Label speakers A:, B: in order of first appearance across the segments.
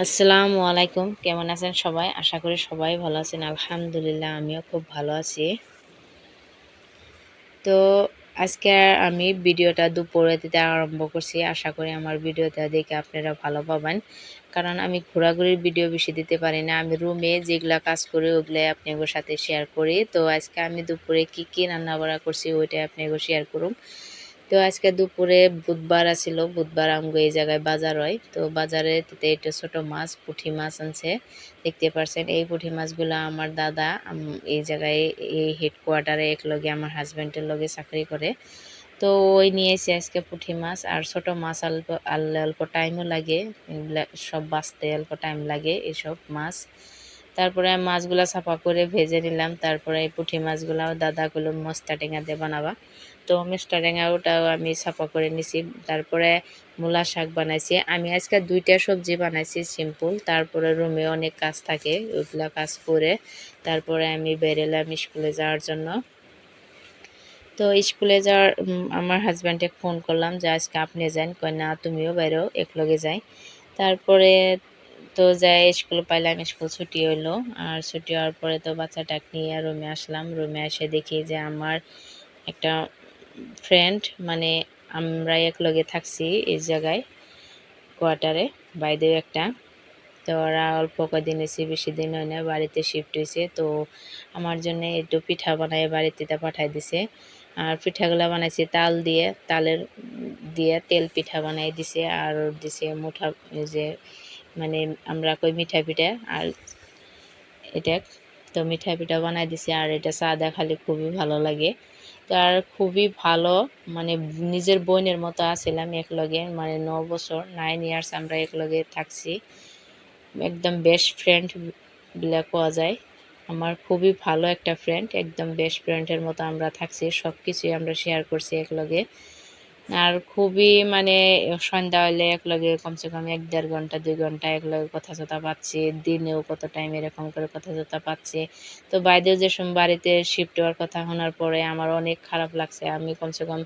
A: আসসালামু আলাইকুম। কেমন আছেন সবাই? আশা করি সবাই ভালো আছেন। আলহামদুলিল্লাহ, আমিও খুব ভালো আছি। তো আজকে আমি ভিডিওটা দুপুরে দিতে আরম্ভ করছি। আশা করি আমার ভিডিওটা দেখে আপনারা ভালো পাবেন। কারণ আমি ঘোরাঘুরির ভিডিও বেশি দিতে পারি না। আমি রুমে যেগুলা কাজ করি, ওগুলাই আপনাদের সাথে শেয়ার করি। তো আজকে আমি দুপুরে কি কি রান্না বাড়া করছি, ওইটাই আপনাকে শেয়ার করুন তো আজকে দুপুরে বুধবার আছিল, বুধবার আমগো এই জায়গায় বাজার হয়। তো বাজারে এটা ছোট মাছ পুঁটি মাছ আনছে, দেখতে পারছেন। এই পুঁটি মাছগুলো আমার দাদা এই জায়গায় এই হেডকোয়ার্টারে এক লগে আমার হাজব্যান্ডের লগে চাকরি করে। তো ওই নিয়েছি আজকে পুঁটি মাছ আর ছোট মাছ অল্প অল্প টাইমও লাগে। সব বাঁচতে অল্প টাইম লাগে এসব মাছ। তারপরে মাছগুলো সাফা করে ভেজে নিলাম। তারপরে এই পুঁটি মাছগুলো দাদাগুলো মস্তা টেঙা দিয়ে বানাবা। তো মিষ্টা ওটাও আমি সাফা করে নিছি। তারপরে মূলা শাক বানাইছি। আমি আজকে দুইটা সবজি বানাইছি, সিম্পল। তারপরে রুমে অনেক কাজ থাকে, ওইগুলো কাজ করে তারপরে আমি বেরেলাম স্কুলে যাওয়ার জন্য। তো স্কুলে যাওয়ার আমার হাজব্যান্ডে ফোন করলাম যে, আজকে আপনি যান। কয়, না, তুমিও বাইরেও একলগে যাই। তারপরে তো যাই স্কুল পাইলাম স্কুল ছুটি হইল। আর ছুটি হওয়ার পরে তো বাচ্চাটাকে নিয়ে রুমে আসলাম। রুমে এসে দেখি যে আমার একটা ফ্রেন্ড মানে আমরা একলগে থাকছি এই জায়গায় কোয়ার্টারে বাইদেও একটা। তো ওরা অল্প কদিন এসে, বেশি দিন হয় না, বাড়িতে শিফট হয়েছে। তো আমার জন্য একটু পিঠা বানায় বাড়িতে তা পাঠাই দিছে। আর পিঠাগুলো বানাইছে তাল দিয়ে, তালের দিয়ে তেল পিঠা বানাই দিছে। আর দিছে মুঠা যে মানে আমরা কই মিঠা পিঠা আর এটা তো মিঠা পিঠা বানাই দিছি আর এটা সাদা খালি খুবই ভালো লাগে। তো আর খুবই ভালো মানে নিজের বোনের মতো আছিলাম একলগে মানে ন বছর নাইন ইয়ার্স আমরা একলগে থাকছি। একদম বেস্ট ফ্রেন্ড বলে কোয়া যায়। আমার খুবই ভালো একটা ফ্রেন্ড একদম বেস্ট ফ্রেন্ডের মতো আমরা থাকছি সব কিছুই আমরা শেয়ার করছি একলগে। আর খুবই মানে সন্ধ্যা হলে একলগে কমসে কম এক দেড় ঘণ্টা, দুই ঘণ্টা একলগে কথা চথা পাচ্ছি। দিনেও কত টাইম এরকম করে কথা চথা পাচ্ছি। তো বাইদেও যে সময় বাড়িতে শিফট হওয়ার কথা শোনার পরে আমার অনেক খারাপ লাগছে। আমি কমসে কম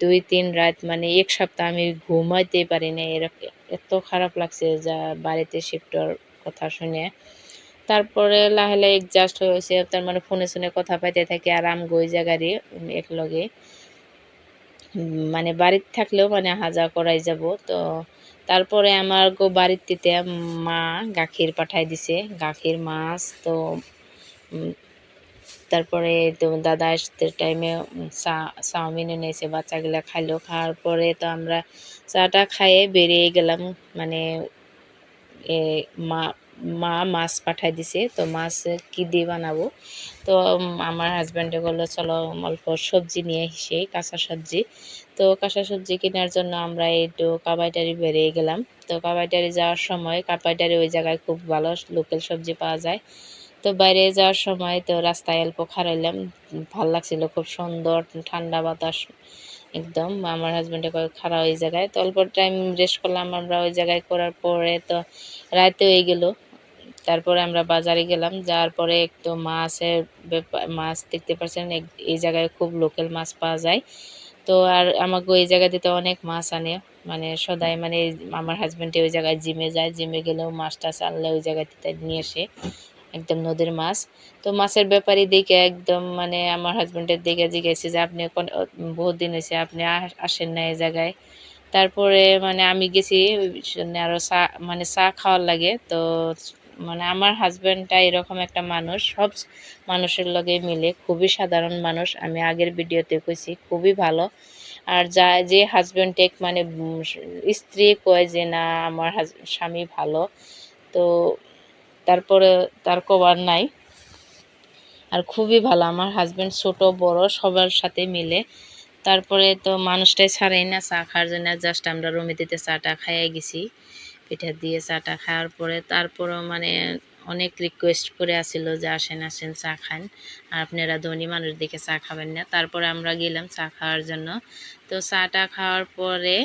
A: দুই, তিন রাত মানে এক সপ্তাহ আমি ঘুমাইতেই পারি না এরকম এত খারাপ লাগছে যা বাড়িতে শিফট হওয়ার কথা শুনে। তারপরে লাহে লাহে এডজাস্ট হয়েছে তার মানে ফোনে শুনে কথা পাইতে থাকি। আর আম গই জায়গারই একলগে। মানে বাড়িতে থাকলেও মানে হাজা করাই যাব। তো তারপরে আমার গো বাড়িতে মা গাখির পাঠাই দিছে। গাখির, মাছ, তো তারপরে তো দাদা আসতে টাইমে চা, চাউমিন এনেছে, বাচ্চাগুলা খাইলো। খাওয়ার পরে তো আমরা চাটা খাইয়ে বেরিয়ে গেলাম। মানে মা মা মাছ পাঠাই দিছে, তো মাছ কি দিয়ে বানাবো? তো আমার হাজব্যান্ডে বলল, চলো, অল্প সবজি নিয়ে এসে কাঁচা সবজি। তো কাঁচা সবজি কেনার জন্য আমরা একটু কাবাইটারি বেরিয়ে গেলাম। তো কাবাইটারি যাওয়ার সময়, কাবাইটারি ওই জায়গায় খুব ভালো লোকাল সবজি পাওয়া যায়। তো বাইরে যাওয়ার সময় তো রাস্তায় অল্প খারাইলাম ভালো লাগছিল খুব সুন্দর, ঠান্ডা বাতাস একদম। আমার হাজব্যান্ডে খারাপ ওই জায়গায়। তো অল্প টাইম রেস্ট করলাম আমরা ওই জায়গায়, করার পরে তো রাতে হয়ে গেল। তারপরে আমরা বাজারে গেলাম, যাওয়ার পরে একটু মাছের ব্যাপার, মাছ দেখতে পাচ্ছেন এই জায়গায় খুব লোকাল মাছ পাওয়া যায়। তো আর আমাকে ওই জায়গাতে তো অনেক মাছ আনে মানে সদাই মানে আমার হাজব্যান্ডে ওই জায়গায় জিমে যায় জিমে গেলেও মাছ টাছ আনলে ওই জায়গাতে নিয়ে আসে, একদম নদীর মাছ। তো মাছের ব্যাপারই দেখে একদম মানে আমার হাজব্যান্ডের দেখে জিজ্ঞেসে যে আপনি বহুত দিন হয়েছে, আপনি আসেন না এই জায়গায়। তারপরে মানে আমি গেছি আরও চা মানে চা খাওয়ার লাগে, তো মানে আমার হাজব্যান্ডটা এরকম একটা মানুষ, সব মানুষের লগে মিলে খুবই সাধারণ মানুষ। আমি আগের ভিডিওতে কইছি, খুবই ভালো। আর যা, যে হাজব্যান্ড টেক মানে স্ত্রী কয় যে না, আমার স্বামী ভালো। তো তারপরে তার কবার নাই। আর খুবই ভালো, আমার হাজব্যান্ড ছোট, বড়, সবার সাথে মিলে। তারপরে তো মানুষটাই ছাড়েই না, চা খাওয়ার জন্য জাস্ট আমরা রমিতিতে চাটা খাইয়ে গেছি। পিঠা দিয়ে চাটা খাওয়ার পরে তারপরও মানে অনেক রিকোয়েস্ট করে আসিল যে আসেন আসেন, চা খান। আর আপনারা ধনী মানুষ দেখে চা খাবেন না। তারপরে আমরা গেলাম চা খাওয়ার জন্য। তো চাটা খাওয়ার পরে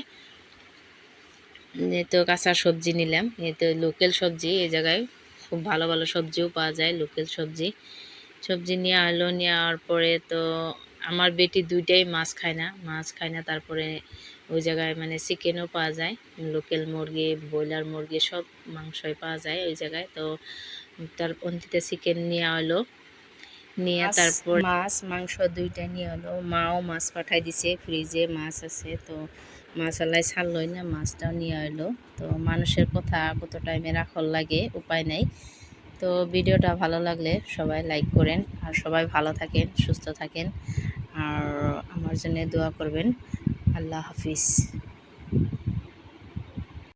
A: তো কাঁচা সবজি নিলাম। তো লোকাল সবজি, এই জায়গায় খুব ভালো ভালো সবজিও পাওয়া যায় লোকাল সবজি। সবজি নিয়ে আলো নেওয়ার পরে তো আমার বেটি দুইটাই মাছ খায় না। মাছ খায় না, তারপরে ওই জায়গায় মানে চিকেনও পাওয়া যায় লোকাল মুরগি ব্রয়লার মুরগি সব মাংসই পাওয়া যায় ওই জায়গায়। তো তার অন্তিতে চিকেন নেওয়া হলো নিয়ে তারপর মাছ মাংস দুইটা নিয়ে হলো মাও মাছ পাঠাই দিছে ফ্রিজে মাছ আছে তো মাছ আলাই ছাড়লই না মাছটাও নিয়ে হলো তো মানুষের কথা কত টাইমে রাখল লাগে উপায় নাই। তো ভিডিওটা ভালো লাগলে সবাই লাইক করেন আর সবাই ভালো থাকেন সুস্থ থাকেন আর আমার জন্য দোয়া করবেন। আল্লাহ হাফিজ